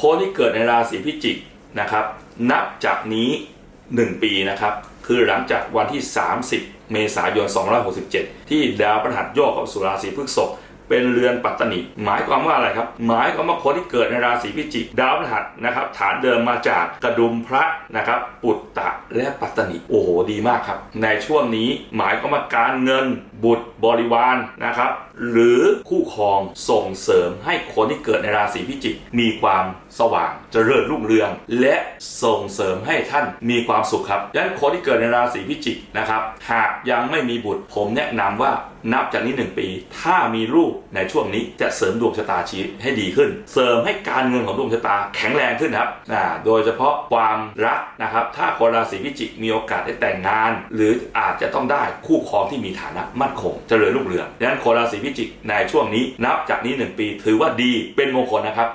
คนที่เกิดในราศีพิจิกนะครับ นับจากนี้ 1 ปีนะครับ คือหลังจากวันที่ 30 เมษายน 2567 ที่ดาวพฤหัสโยกเข้าสู่ราศีพฤษภ เป็นเรือนปัตตนิหมายความว่าอะไรครับ หมายความว่าคนที่เกิดในราศีพิจิกดาวพฤหัสนะครับฐานเดิมมาจากกระดุมพระนะครับ ปุตตะและปัตตนิโอ้โหดีมากครับ ในช่วงนี้หมายความว่าการเงินบุตรบริวารนะครับ หรือคู่ครองส่งเสริมให้คนที่เกิดในราศีพิจิก มีความสว่างเจริญรุ่งเรือง และส่งเสริมให้ท่านมีความสุขครับดังนั้นคนที่เกิดในราศีพิจิกนะครับ หากยังไม่มีบุตรผมแนะนำว่านับจากนี้หนึ่งปี ถ้ามีลูกในช่วงนี้จะเสริมดวงชะตาชีวิตให้ดีขึ้น เสริมให้การเงินของดวงชะตาแข็งแรงขึ้นครับนะโดยเฉพาะความรักนะครับ ถ้าคนราศีพิจิกมีโอกาสได้แต่งงาน หรืออาจจะต้องได้คู่ครองที่มีฐานะมั่นคงเจริญรุ่งเรืองดังนั้นคนราศีพิจิกในช่วงนี้นับจากนี้หนึ่งปี ถือว่าดีเป็นมงคลนะครับ